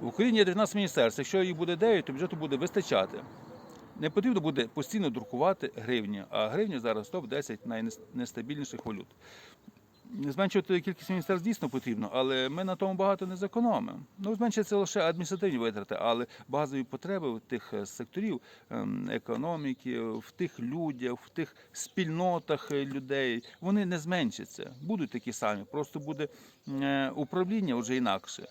В Україні є 19 міністерств. Якщо їх буде 9, то бюджету буде вистачати. Не потрібно буде постійно друкувати гривні, а гривня зараз топ-10 найнестабільніших валют. Зменшувати кількість міністерств дійсно потрібно, але ми на тому багато не зекономимо. Ну, зменшиться лише адміністративні витрати, але базові потреби в тих е, секторів ем, економіки, в тих людях, в тих спільнотах е, людей, вони не зменшаться. Будуть такі самі. Просто буде е, управління вже інакше.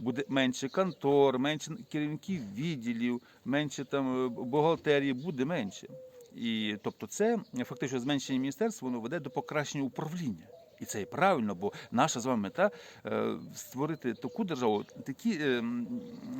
Буде менше контор, менше керівників відділів, менше там е, бухгалтерії, буде менше. І тобто, це фактично зменшення міністерств воно веде до покращення управління. І це і правильно, бо наша з вами мета е, створити таку державу, такі е,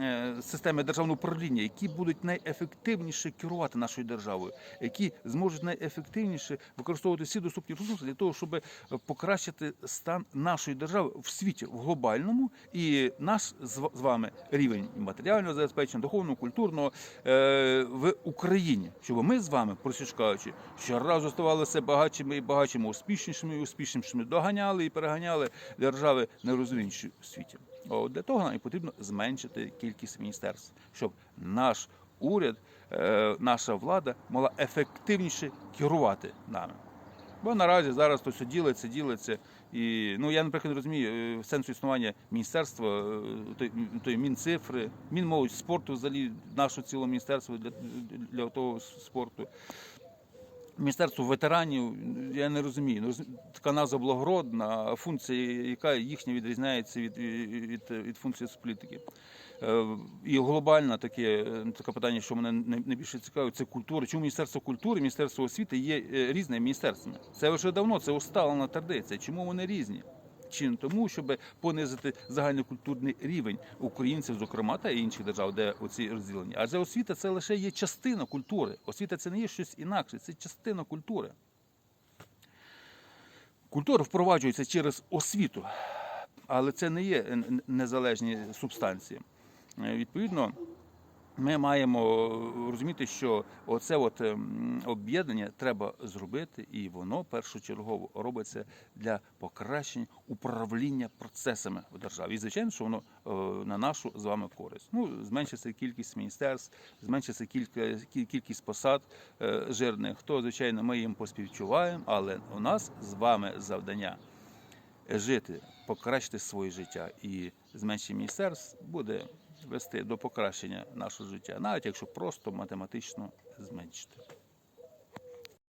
е, системи державного управління, які будуть найефективніше керувати нашою державою, які зможуть найефективніше використовувати всі доступні ресурси для того, щоб покращити стан нашої держави в світі в глобальному. І наш з вами рівень матеріального забезпечення, духовного, культурного в Україні, щоб ми з вами, простіше кажучи, щоразу ставали все багатшими і багатшими, успішнішими і успішнішими, доганяли і переганяли держави найрозвиніші у світі. От для того нам і потрібно зменшити кількість міністерств, щоб наш уряд, е, наша влада могла ефективніше керувати нами. Бо наразі зараз то все ділиться, ділиться. І ну я наприклад не розумію е, сенсу існування міністерства, е, той, той мінцифри, мінмолодь спорту, взагалі нашого цілого міністерства для, для того спорту. Міністерство ветеранів, я не розумію. Ну, Така назва благородна, а функція, яка їхня відрізняється від, від, від функції політики. Е, І глобальна таке, таке питання, що мене найбільше цікавить, це культура. Чому Міністерство культури, Міністерство освіти є е, різними міністерствами? Це вже давно, це усталена традиція. Чому вони різні? Чи не тому, щоб понизити загальнокультурний рівень українців, зокрема, та інших держав, де оці розділення. Адже освіта це лише є частина культури. Освіта це не є щось інакше, це частина культури. Культура впроваджується через освіту, але це не є е, незалежні субстанції. Е, Відповідно, ми маємо розуміти, що оце от ем, об'єднання треба зробити, і воно першочергово робиться для покращення управління процесами в державі. І звичайно, що воно е, на нашу з вами користь. Ну, зменшиться кількість міністерств, зменшиться кілька, кількість посад е, жирних. То, звичайно, ми їм поспівчуваємо, але у нас з вами завдання жити, покращити своє життя. І зменшення міністерств буде вести до покращення нашого життя, навіть якщо просто математично зменшити.